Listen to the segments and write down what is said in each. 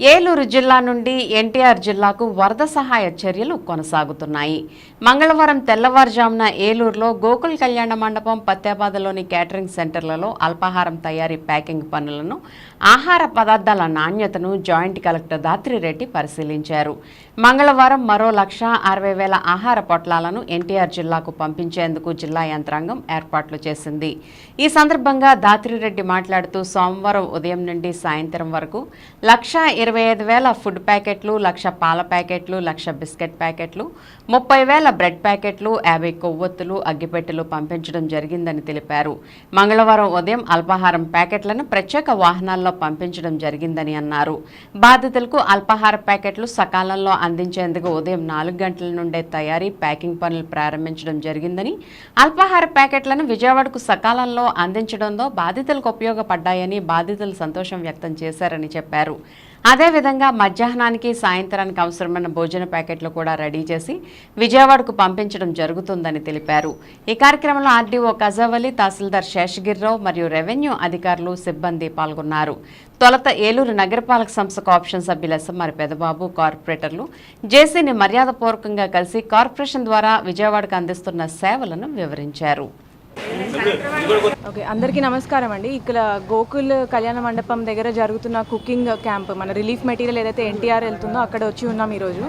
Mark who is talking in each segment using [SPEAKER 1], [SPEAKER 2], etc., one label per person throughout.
[SPEAKER 1] ఏలూరు జిల్లా నుండి ఎన్టీఆర్ జిల్లాకు వరద సహాయ చర్యలు కొనసాగుతున్నాయి. మంగళవారం తెల్లవారుజామున ఏలూరులో గోకుల్ కళ్యాణ మండపం పత్యాబాదలోని క్యాటరింగ్ సెంటర్లలో అల్పాహారం తయారీ ప్యాకింగ్ పనులను ఆహార పదార్థాల నాణ్యతను జాయింట్ కలెక్టర్ దాత్రిరెడ్డి పరిశీలించారు. మంగళవారం మరో లక్ష అరవై వేల ఆహార పొట్లాలను ఎన్టీఆర్ జిల్లాకు పంపించేందుకు జిల్లా యంత్రాంగం ఏర్పాట్లు చేసింది. ఈ సందర్భంగా దాత్రిరెడ్డి మాట్లాడుతూ సోమవారం ఉదయం నుండి సాయంత్రం వరకు లక్ష ఇరవై ఐదు వేల ఫుడ్ ప్యాకెట్లు లక్ష పాల ప్యాకెట్లు లక్ష బిస్కెట్ ప్యాకెట్లు ముప్పై వేల బ్రెడ్ ప్యాకెట్లు యాభై కొవ్వొత్తులు అగ్గిపెట్టెలు పంపించడం జరిగిందని తెలిపారు. మంగళవారం ఉదయం అల్పాహారం ప్యాకెట్లను ప్రత్యేక వాహనాల్లో పంపించడం జరిగిందని అన్నారు. బాధితులకు అల్పాహార ప్యాకెట్లు సకాలంలో అందించేందుకు ఉదయం నాలుగు గంటల నుండే తయారీ ప్యాకింగ్ పనులు ప్రారంభించడం జరిగిందని అల్పాహార ప్యాకెట్లను విజయవాడకు సకాలంలో అందించడంతో బాధితులకు ఉపయోగపడ్డాయని బాధితులు సంతోషం వ్యక్తం చేశారని చెప్పారు. అదేవిధంగా మధ్యాహ్నానికి సాయంత్రానికి అవసరమైన భోజన ప్యాకెట్లు కూడా రెడీ చేసి విజయవాడకు పంపించడం జరుగుతుందని తెలిపారు. ఈ కార్యక్రమంలో ఆర్డీఓ కజావలి తహసీల్దార్ శేషగిరిరావు మరియు రెవెన్యూ అధికారులు సిబ్బంది పాల్గొన్నారు. తొలత ఏలూరు నగరపాలక సంస్థకు ఆప్షన్ సభ్యులు ఎస్ఎంఆర్ పెదబాబు కార్పొరేటర్లు జేసీని మర్యాదపూర్వకంగా కలిసి కార్పొరేషన్ ద్వారా విజయవాడకు అందిస్తున్న సేవలను వివరించారు.
[SPEAKER 2] ఓకే అందరికీ నమస్కారం అండి. ఇక్కడ గోకుల్ కళ్యాణ మండపం దగ్గర జరుగుతున్న కుకింగ్ క్యాంప్ మన రిలీఫ్ మెటీరియల్ ఏదైతే ఎన్టీఆర్ వెళ్తుందో అక్కడ వచ్చి ఉన్నాం ఈరోజు.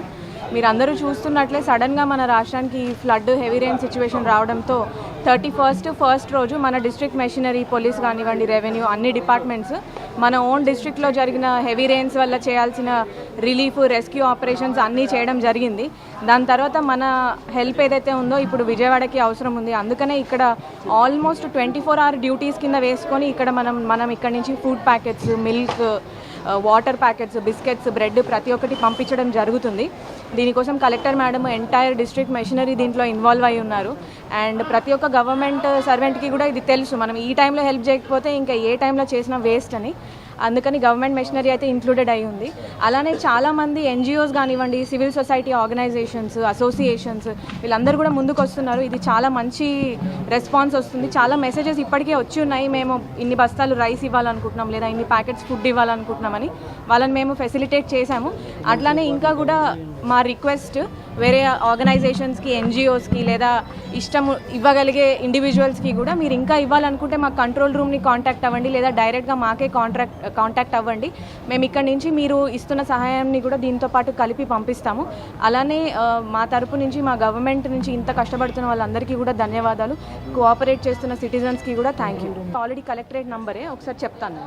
[SPEAKER 2] మీరు అందరూ చూస్తున్నట్లే సడన్గా మన రాష్ట్రానికి ఫ్లడ్ హెవీ రెయిన్ సిచ్యువేషన్ రావడంతో థర్టీ ఫస్ట్ ఫస్ట్ రోజు మన డిస్ట్రిక్ట్ మెషినరీ పోలీస్ కానివ్వండి రెవెన్యూ అన్ని డిపార్ట్మెంట్స్ మన ఓన్ డిస్ట్రిక్ట్లో జరిగిన హెవీ రెయిన్స్ వల్ల చేయాల్సిన రిలీఫ్ రెస్క్యూ ఆపరేషన్స్ అన్నీ చేయడం జరిగింది. దాని తర్వాత మన హెల్ప్ ఏదైతే ఉందో ఇప్పుడు విజయవాడకి అవసరం ఉంది. అందుకనే ఇక్కడ almost twenty four hour duties కింద వేసుకొని ఇక్కడ మనం మనం ఇక్కడ నుంచి food packets milk water packets biscuits bread ప్రతి ఒక్కటి పంపించడం జరుగుతుంది. దీనికోసం collector madam entire district machinery దీంట్లో ఇన్వాల్వ్ అయి ఉన్నారు. అండ్ ప్రతి ఒక్క గవర్నమెంట్ సర్వెంట్కి కూడా ఇది తెలుసు. మనం ఈ టైంలో హెల్ప్ చేయకపోతే ఇంకా ఏ టైంలో చేసిన వేస్ట్ అని. అందుకని గవర్నమెంట్ మెషినరీ అయితే ఇంక్లూడెడ్ అయి ఉంది. అలానే చాలామంది ఎన్జిఓస్ కానివ్వండి సివిల్ సొసైటీ ఆర్గనైజేషన్స్ అసోసియేషన్స్ వీళ్ళందరూ కూడా ముందుకు వస్తున్నారు. ఇది చాలా మంచి రెస్పాన్స్ వస్తుంది. చాలా మెసేజెస్ ఇప్పటికే వచ్చి ఉన్నాయి. మేము ఇన్ని బస్తాలు రైస్ ఇవ్వాలనుకుంటున్నాం లేదా ఇన్ని ప్యాకెట్స్ ఫుడ్ ఇవ్వాలనుకుంటున్నామని వాళ్ళని మేము ఫెసిలిటేట్ చేశాము. అట్లానే ఇంకా కూడా మా రిక్వెస్ట్ వేరే ఆర్గనైజేషన్స్కి ఎన్జిఓస్కి లేదా ఇష్టం ఇవ్వగలిగే ఇండివిజువల్స్కి కూడా మీరు ఇంకా ఇవ్వాలనుకుంటే మా కంట్రోల్ రూమ్ని కాంటాక్ట్ అవ్వండి లేదా డైరెక్ట్గా మాకే కాంట్రాక్ట్ కాంటాక్ట్ అవ్వండి. మేము ఇక్కడ నుంచి మీరు ఇస్తున్న సహాయాన్ని కూడా దీంతో పాటు కలిపి పంపిస్తాము. అలానే మా తరపు నుంచి మా గవర్నమెంట్ నుంచి ఇంత కష్టపడుతున్న వాళ్ళందరికీ కూడా ధన్యవాదాలు. కోఆపరేట్ చేస్తున్న సిటిజన్స్కి కూడా థ్యాంక్ యూ ఆల్రెడీ కలెక్టరేట్ నంబరే ఒకసారి చెప్తాను.